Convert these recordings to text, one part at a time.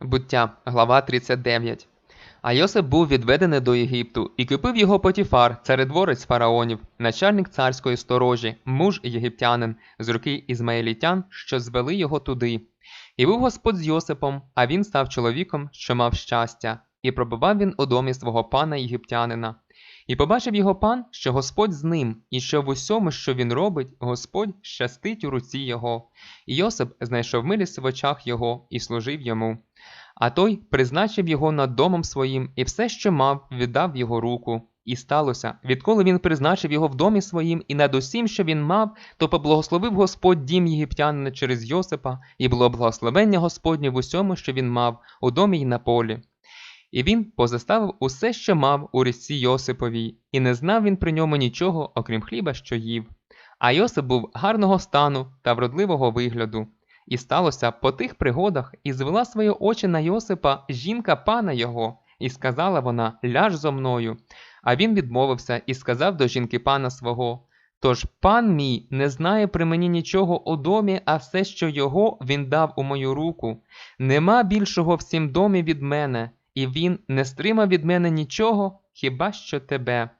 Буття, глава 39. А Йосип був відведений до Єгипту, і купив його Потіфар, царедворець фараонів, начальник царської сторожі, муж єгиптянин, з руки ізмаїлітян, що звели його туди. І був Господь з Йосипом, а він став чоловіком, що мав щастя, і пробував він у домі свого пана єгиптянина. І побачив його пан, що Господь з ним, і що в усьому, що він робить, Господь щастить у руці його. І Йосип знайшов милість в очах його і служив йому. А той призначив його над домом своїм, і все, що мав, віддав його руку. І сталося, відколи він призначив його в домі своїм і над усім, що він мав, то поблагословив Господь дім єгиптянина через Йосипа, і було благословення Господнє в усьому, що він мав, у домі й на полі. І він позаставив усе, що мав у річці Йосиповій, і не знав він при ньому нічого, окрім хліба, що їв. А Йосип був гарного стану та вродливого вигляду. І сталося по тих пригодах, і звела свої очі на Йосипа жінка пана його, і сказала вона Ляж зо мною. А він відмовився і сказав до жінки пана свого Тож пан мій не знає при мені нічого у домі, а все, що його він дав у мою руку. Нема більшого в цім домі від мене, і він не стримав від мене нічого, хіба що тебе.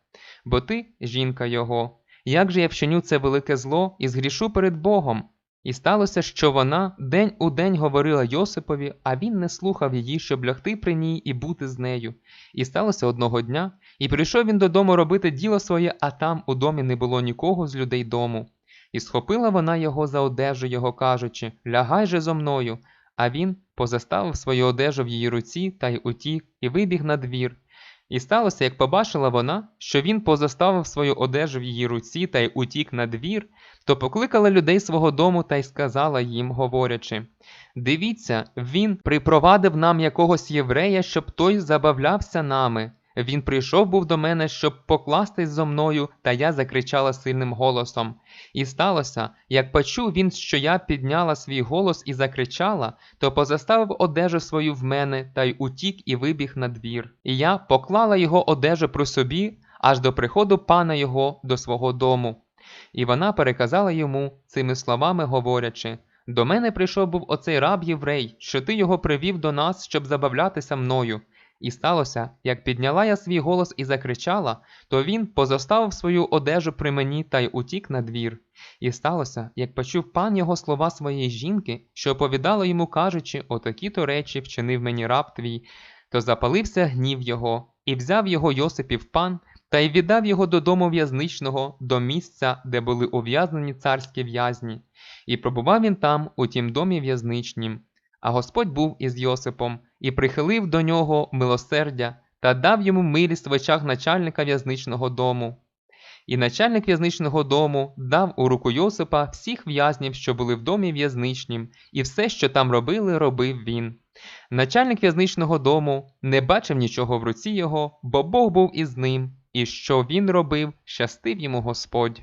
Бо ти, жінка його, як же я вчиню це велике зло і згрішу перед Богом? І сталося, що вона день у день говорила Йосипові, а він не слухав її, щоб лягти при ній і бути з нею. І сталося одного дня, і прийшов він додому робити діло своє, а там у домі не було нікого з людей дому. І схопила вона його за одежу його, кажучи Лягай же зо мною. А він позаставив свою одежу в її руці та й утік, і вибіг на двір. І сталося, як побачила вона, що він позаставив свою одежу в її руці та й утік на двір, то покликала людей свого дому та й сказала їм, говорячи Дивіться, він припровадив нам якогось єврея, щоб той забавлявся нами. Він прийшов був до мене, щоб покластись зо мною, та я закричала сильним голосом. І сталося, як почув він, що я підняла свій голос і закричала, то позаставив одежу свою в мене та й утік і вибіг на двір. І я поклала його одежу при собі аж до приходу пана його до свого дому. І вона переказала йому цими словами, говорячи До мене прийшов був оцей раб єврей, що ти його привів до нас, щоб забавлятися мною. І сталося, як підняла я свій голос і закричала, то він позоставив свою одежу при мені та й утік на двір. І сталося, як почув пан його слова своєї жінки, що оповідала йому, кажучи, отакі то речі вчинив мені раб твій, то запалився гнів його, і взяв його Йосипів пан, та й віддав його додому в'язничного, до місця, де були ув'язнені царські в'язні, і пробував він там, у тім домі в'язничнім. А Господь був із Йосипом, і прихилив до нього милосердя та дав йому милість в очах начальника в'язничного дому. І начальник в'язничного дому дав у руку Йосипа всіх в'язнів, що були в домі в'язничнім, і все, що там робили, робив він. Начальник в'язничного дому не бачив нічого в руці його, бо Бог був із ним, і що він робив, щастив йому Господь.